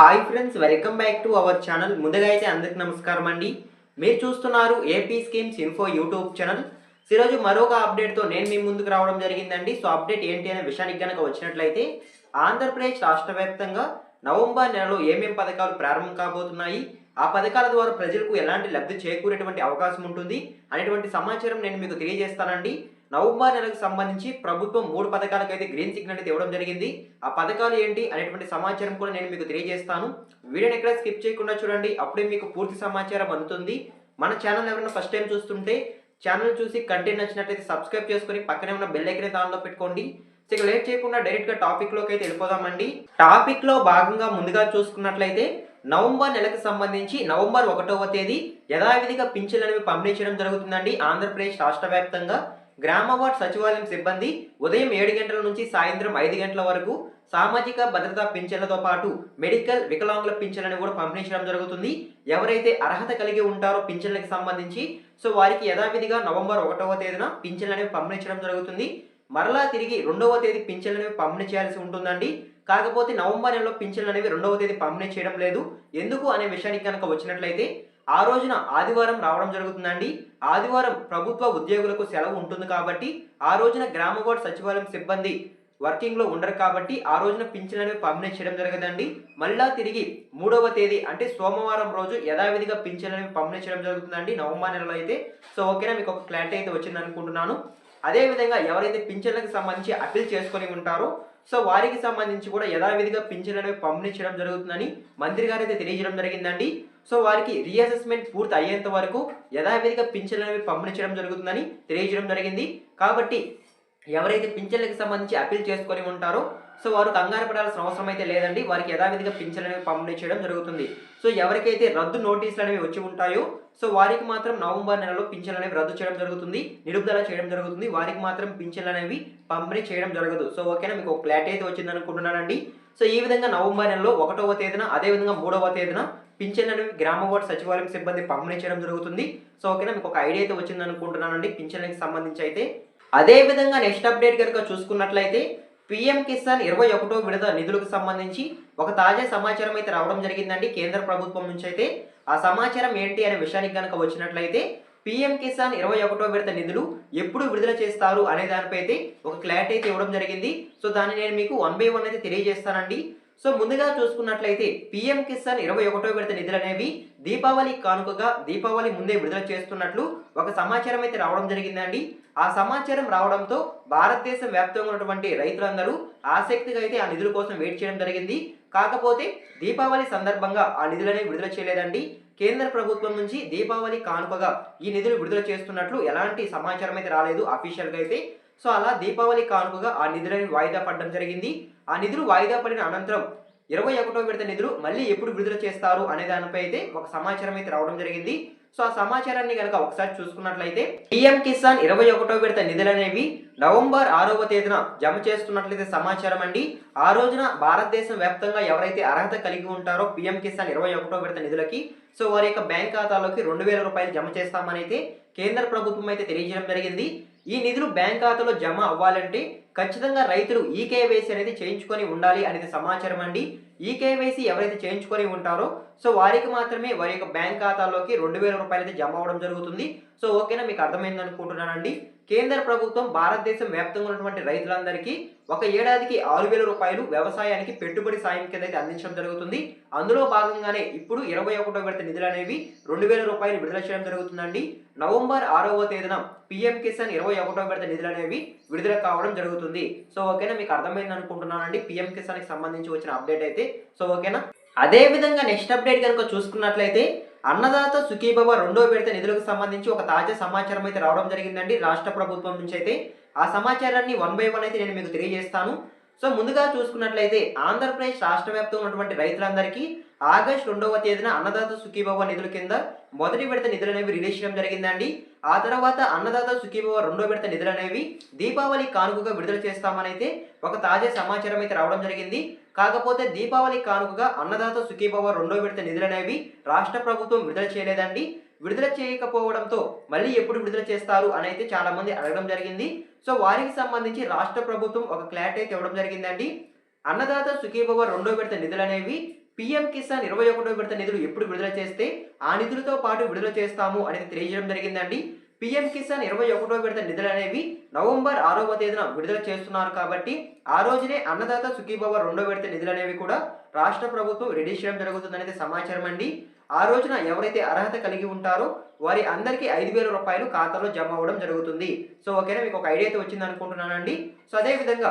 Hi friends welcome back to our channel. ముందుగా అయితే అందరికి నమస్కారం అండి. మీరు చూస్తున్నారు AP schemes info YouTube channel ఈరోజు మరొక అప్డేట్తో నేను మీ ముందుకు రావడం జరిగిందండి. సో అప్డేట్ ఏంటి అనే విషయానికి కనుక వచ్చినట్లయితే ఆంధ్రప్రదేశ్ రాష్ట్ర వ్యాప్తంగా నవంబర్ నెలలో ఏమేం పథకాలు ప్రారంభం కాబోతున్నాయి? ఆ పథకాల ద్వారా ప్రజలకు ఎలాంటి లబ్ధి చేకూరేటువంటి అవకాశం ఉంటుంది? అనేటువంటి సమాచారం నేను మీకు తెలియజేస్తానండి. నవంబర్ నెలకు సంబంధించి ప్రభుత్వం మూడు పథకాలకు అయితే గ్రీన్ సిగ్నల్ అయితే ఇవ్వడం జరిగింది. ఆ పథకాలు ఏంటి అనేటువంటి సమాచారం కూడా నేను మీకు తెలియజేస్తాను. వీడియోని ఎక్కడ స్కిప్ చేయకుండా చూడండి. అప్పుడే మీకు పూర్తి సమాచారం అందుతుంది. మన ఛానల్ ఎవరైనా ఫస్ట్ టైం చూస్తుంటే ఛానల్ చూసి కంటెంట్ నచ్చినట్లయితే సబ్స్క్రైబ్ చేసుకొని పక్కనే ఉన్న బెల్ ఐకన్ దానిలో పెట్టుకోండి. ఇక లేట్ చేయకుండా డైరెక్ట్గా టాపిక్లోకి అయితే వెళ్ళిపోదామండి. టాపిక్లో భాగంగా ముందుగా చూసుకున్నట్లయితే నవంబర్ నెలకు సంబంధించి నవంబర్ ఒకటవ తేదీ యథావిధిగా పింఛన్లు అనేవి పంపిణీ చేయడం జరుగుతుందండి. ఆంధ్రప్రదేశ్ రాష్ట్ర వ్యాప్తంగా. గ్రామ వార్డ్ సచివాలయం సిబ్బంది ఉదయం ఏడు గంటల నుంచి సాయంత్రం ఐదు గంటల వరకు సామాజిక భద్రతా పింఛన్లతో పాటు మెడికల్ వికలాంగుల పింఛన్లను కూడా పంపిణీ చేయడం జరుగుతుంది. ఎవరైతే అర్హత కలిగి ఉంటారో పింఛన్లకు సంబంధించి సో వారికి యథావిధిగా నవంబర్ ఒకటవ తేదీన పింఛన్లు అనేవి పంపిణీ చేయడం జరుగుతుంది. మరలా తిరిగి రెండవ తేదీ పింఛన్లు పంపిణీ చేయాల్సి ఉంటుందండి. కాకపోతే నవంబర్ నెలలో పింఛన్లు అనేవి రెండవ తేదీ పంపిణీ చేయడం లేదు. ఎందుకు అనే విషయానికి కనుక వచ్చినట్లయితే ఆ రోజున ఆదివారం రావడం జరుగుతుందండి. ఆదివారం ప్రభుత్వ ఉద్యోగులకు సెలవు ఉంటుంది కాబట్టి ఆ రోజున గ్రామ వార్డ్ సచివాలయం సిబ్బంది వర్కింగ్లో ఉండరు కాబట్టి ఆ రోజున పింఛన్ అనేవి పంపిణీ చేయడం జరగదండి. మళ్ళా తిరిగి మూడవ తేదీ అంటే సోమవారం రోజు యథావిధిగా పింఛన్ అనేవి పంపిణీ చేయడం జరుగుతుందండి. నవంబర్ నెలలో అయితే. సో ఓకేనా? మీకు ఒక క్లారిటీ అయితే వచ్చింది అనుకుంటున్నాను. అదేవిధంగా ఎవరైతే పింఛన్లకు సంబంధించి అప్పీల్ చేసుకొని ఉంటారో సో వారికి సంబంధించి కూడా యథావిధిగా పింఛన్ అనేవి పంపిణీ చేయడం జరుగుతుందని మంత్రి గారు అయితే తెలియజేయడం జరిగిందండి. సో వారికి రీఅసెస్మెంట్ పూర్తి అయ్యేంత వరకు యథావిధిగా పింఛన్లు అనేవి పంపిణీ చేయడం జరుగుతుందని తెలియజేయడం జరిగింది. కాబట్టి ఎవరైతే పింఛన్లకు సంబంధించి అప్పీల్ చేసుకొని ఉంటారో సో వారు కంగారు పడాల్సిన అవసరం అయితే లేదండి. వారికి యథావిధిగా పింఛన్లు అనేవి పంపిణీ చేయడం జరుగుతుంది. సో ఎవరికైతే రద్దు నోటీసులు అనేవి వచ్చి ఉంటాయో సో వారికి మాత్రం నవంబర్ నెలలో పింఛన్లు అనేవి రద్దు చేయడం జరుగుతుంది. నిలుపుదల చేయడం జరుగుతుంది. వారికి మాత్రం పింఛన్లు అనేవి పంపిణీ చేయడం జరగదు. సో ఓకేనా? మీకు ఒక క్లారిటీ అయితే వచ్చింది అనుకుంటున్నానండి సో ఈ విధంగా నవంబర్ నెలలో ఒకటవ తేదీన అదే విధంగా మూడవ తేదీన పింఛన్ అనేవి గ్రామ వార్డు సచివాలయం సిబ్బంది పంపిణీ చేయడం జరుగుతుంది. సో ఓకేనా మీకు ఒక ఐడియా అయితే వచ్చింది అనుకుంటున్నానండి పింఛన్లకు సంబంధించి అయితే. అదే విధంగా నెక్స్ట్ అప్డేట్ కనుక చూసుకున్నట్లయితే పిఎం కిసాన్ ఇరవై ఒకటో విడత నిధులకు సంబంధించి ఒక తాజా సమాచారం అయితే రావడం జరిగిందండి కేంద్ర ప్రభుత్వం నుంచి అయితే. ఆ సమాచారం ఏంటి అనే విషయానికి కనుక వచ్చినట్లయితే పిఎం కిసాన్ ఇరవై ఒకటో విడత నిధులు ఎప్పుడు విడుదల చేస్తారు అనే దానిపై అయితే ఒక క్లారిటీ అయితే ఇవ్వడం జరిగింది. సో దాన్ని నేను మీకు వన్ బై వన్ అయితే తెలియజేస్తానండి. సో ముందుగా చూసుకున్నట్లయితే పిఎం కిసాన్ ఇరవై ఒకటో విడత నిధులు అనేవి దీపావళి కానుకగా దీపావళి ముందే విడుదల చేస్తున్నట్లు ఒక సమాచారం అయితే రావడం జరిగిందండి. ఆ సమాచారం రావడంతో భారతదేశం వ్యాప్తంగా ఉన్నటువంటి రైతులందరూ ఆసక్తిగా అయితే ఆ నిధుల కోసం వెయిట్ చేయడం జరిగింది. కాకపోతే దీపావళి సందర్భంగా ఆ నిధులనేవి విడుదల చేయలేదండి. కేంద్ర ప్రభుత్వం నుంచి దీపావళి కానుకగా ఈ నిధులు విడుదల చేస్తున్నట్లు ఎలాంటి సమాచారం అయితే రాలేదు. అఫీషియల్గా అయితే సో అలా దీపావళి కానుకగా ఆ నిధులని వాయిదా పడడం జరిగింది. ఆ నిధులు వాయిదా పడిన అనంతరం ఇరవై ఒకటో విడత నిధులు మళ్ళీ ఎప్పుడు విడుదల చేస్తారు అనే దానిపై అయితే ఒక సమాచారం అయితే రావడం జరిగింది. సో ఆ సమాచారాన్ని కనుక ఒకసారి చూసుకున్నట్లయితే పిఎం కిసాన్ ఇరవై ఒకటో విడత నిధులు అనేవి నవంబర్ ఆరవ తేదీన జమ చేస్తున్నట్లయితే సమాచారం అండి. ఆ రోజున భారతదేశం వ్యాప్తంగా ఎవరైతే అర్హత కలిగి ఉంటారో పిఎం కిసాన్ ఇరవై ఒకటో విడత నిధులకి సో వారి యొక్క బ్యాంక్ ఖాతాలోకి రెండు వేల రూపాయలు జమ చేస్తామని అయితే కేంద్ర ప్రభుత్వం అయితే తెలియజేయడం జరిగింది. ఈ నిధులు బ్యాంక్ ఖాతాలో జమ అవ్వాలంటే ఖచ్చితంగా రైతులు ఈ కేవైసీ అనేది చేయించుకొని ఉండాలి అనేది సమాచారం అండి. ఈ కేవైసీ ఎవరైతే చేయించుకొని ఉంటారో సో వారికి మాత్రమే వారి యొక్క బ్యాంక్ ఖాతాలోకి రెండు వేల రూపాయలు అయితే జమ అవ్వడం జరుగుతుంది. సో ఓకేనా మీకు అర్థమైంది అనుకుంటున్నానండి. కేంద్ర ప్రభుత్వం భారతదేశం వ్యాప్తంగా ఉన్నటువంటి రైతులందరికీ ఒక ఏడాదికి ఆరు వేల రూపాయలు వ్యవసాయానికి పెట్టుబడి సాయం కింద అయితే అందించడం జరుగుతుంది. అందులో భాగంగానే ఇప్పుడు ఇరవై ఒకటో విడత నిధులు అనేవి రెండు వేల రూపాయలు విడుదల చేయడం జరుగుతుందండి. నవంబర్ ఆరవ తేదీన పిఎం కిసాన్ ఇరవై ఒకటో విడత నిధులు అనేవి విడుదల కావడం జరుగుతుంది. సో ఓకేనా? మీకు అర్థమైంది అనుకుంటున్నానండి. పిఎం కిసాన్కి సంబంధించి వచ్చిన అప్డేట్ అయితే. సో ఓకేనా? అదే విధంగా నెక్స్ట్ అప్డేట్ కనుక చూసుకున్నట్లయితే అన్నదాత సుఖీభవ రెండో విడత నిధులకు సంబంధించి ఒక తాజా సమాచారం అయితే రావడం జరిగిందండి. రాష్ట్ర ప్రభుత్వం నుంచి అయితే ఆ సమాచారాన్ని వన్ బై వన్ అయితే నేను మీకు తెలియజేస్తాను. సో ముందుగా చూసుకున్నట్లయితే ఆంధ్రప్రదేశ్ రాష్ట్ర వ్యాప్తంగా ఉన్నటువంటి రైతులందరికీ ఆగస్టు రెండవ తేదీన అన్నదాత సుఖీభవ నిధుల కింద మొదటి విడత నిధులు అనేవి రిలీజ్ చేయడం జరిగిందండి. ఆ తర్వాత అన్నదాత సుఖీభవ రెండో విడత నిధులు అనేవి దీపావళి కానుకగా విడుదల చేస్తామని అయితే ఒక తాజా సమాచారం అయితే రావడం జరిగింది. కాకపోతే దీపావళి కానుకగా అన్నదాత సుఖీభవ రెండో విడత నిధులు అనేవి రాష్ట్ర ప్రభుత్వం విడుదల చేయలేదండి. విడుదల చేయకపోవడంతో మళ్ళీ ఎప్పుడు విడుదల చేస్తారు అని అయితే చాలా మంది అడగడం జరిగింది. సో వారికి సంబంధించి రాష్ట్ర ప్రభుత్వం ఒక క్లారిటీ అయితే ఇవ్వడం జరిగిందండి. అన్నదాత సుఖీభవ రెండో విడత నిధులు అనేవి పీఎం కిసాన్ ఇరవై ఒకటో విడత నిధులు ఎప్పుడు విడుదల చేస్తే ఆ నిధులతో పాటు విడుదల చేస్తాము అనేది తెలియజేయడం జరిగిందండి. పీఎం కిసాన్ ఇరవై ఒకటో విడత నిధులు అనేవి నవంబర్ ఆరవ తేదీన విడుదల చేస్తున్నారు కాబట్టి ఆ రోజునే అన్నదాత సుఖీభవ రెండో విడత నిధులు అనేవి కూడా రాష్ట్ర ప్రభుత్వం రెడీ చేయడం జరుగుతుందనేది సమాచారం అండి ఆ రోజున ఎవరైతే అర్హత కలిగి ఉంటారో వారి అందరికీ ఐదు వేల రూపాయలు ఖాతాలో జమ అవ్వడం జరుగుతుంది. సో ఓకేనా? మీకు ఒక ఐడియా అయితే వచ్చింది అనుకుంటున్నానండి. సో అదే విధంగా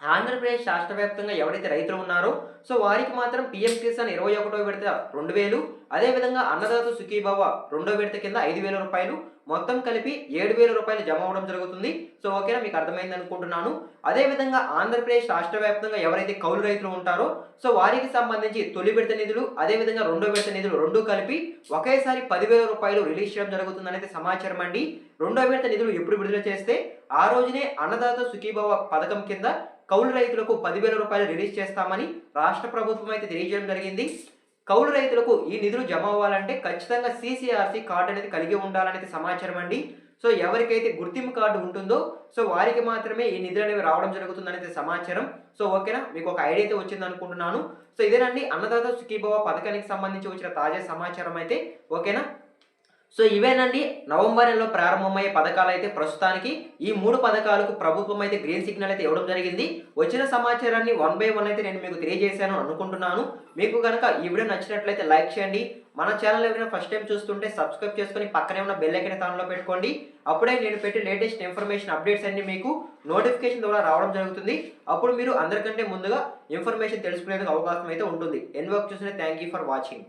ఆంధ్రప్రదేశ్ రాష్ట్ర వ్యాప్తంగా ఎవరైతే రైతులు ఉన్నారో సో వారికి మాత్రం పీఎం కిసాన్ ఇరవై ఒకటో విడత రెండు వేలు అదేవిధంగా అన్నదాత సుఖీభావ రెండో విడత కింద ఐదు వేల రూపాయలు మొత్తం కలిపి ఏడు వేల రూపాయలు జమ అవ్వడం జరుగుతుంది. సో ఓకేనా? మీకు అర్థమైంది అనుకుంటున్నాను. అదేవిధంగా ఆంధ్రప్రదేశ్ రాష్ట్ర వ్యాప్తంగా ఎవరైతే కౌలు రైతులు ఉంటారో సో వారికి సంబంధించి తొలి విడత నిధులు అదేవిధంగా రెండో విడత నిధులు రెండు కలిపి ఒకేసారి పదివేల రూపాయలు రిలీజ్ చేయడం జరుగుతుందని సమాచారం అండి. రెండో విడత నిధులు ఎప్పుడు విడుదల చేస్తే ఆ రోజునే అన్నదాత సుఖీభవ పథకం కింద కౌలు రైతులకు పదివేల రూపాయలు రిలీజ్ చేస్తామని రాష్ట్ర ప్రభుత్వం అయితే తెలియజేయడం జరిగింది. కౌలు రైతులకు ఈ నిధులు జమ అవ్వాలంటే ఖచ్చితంగా సీసీఆర్సీ కార్డు అనేది కలిగి ఉండాలనేది సమాచారం అండి. సో ఎవరికైతే గుర్తింపు కార్డు ఉంటుందో సో వారికి మాత్రమే ఈ నిధులు అనేవి రావడం జరుగుతుందనేది సమాచారం. సో ఓకేనా? మీకు ఒక ఐడియా అయితే వచ్చింది అనుకుంటున్నాను. సో ఇదేనండి. అన్నదాత సుఖీభవ పథకానికి సంబంధించి వచ్చిన తాజా సమాచారం అయితే. ఓకేనా? సో ఇవేనండి. నవంబర్ నెలలో ప్రారంభమయ్యే పథకాలు అయితే ప్రస్తుతానికి ఈ మూడు పథకాలకు ప్రభుత్వం అయితే గ్రీన్ సిగ్నల్ అయితే ఇవ్వడం జరిగింది. వచ్చిన సమాచారాన్ని వన్ బై వన్ అయితే నేను మీకు తెలియజేశాను అనుకుంటున్నాను. మీకు కనుక ఈ వీడియో నచ్చినట్లయితే లైక్ చేయండి. మన ఛానల్ ఎవరైనా ఫస్ట్ టైం చూస్తుంటే సబ్స్క్రైబ్ చేసుకొని పక్కనే ఉన్న బెల్ ఐకన్ తానులో పెట్టుకోండి. అప్పుడే నేను పెట్టి లేటెస్ట్ ఇన్ఫర్మేషన్ అప్డేట్స్ అన్ని మీకు నోటిఫికేషన్ ద్వారా రావడం జరుగుతుంది. అప్పుడు మీరు అందరికంటే ముందుగా ఇన్ఫర్మేషన్ తెలుసుకునేందుకు అవకాశం అయితే ఉంటుంది. ఎన్ వర్క్ చూసిన థ్యాంక్ యూ ఫర్ వాచింగ్.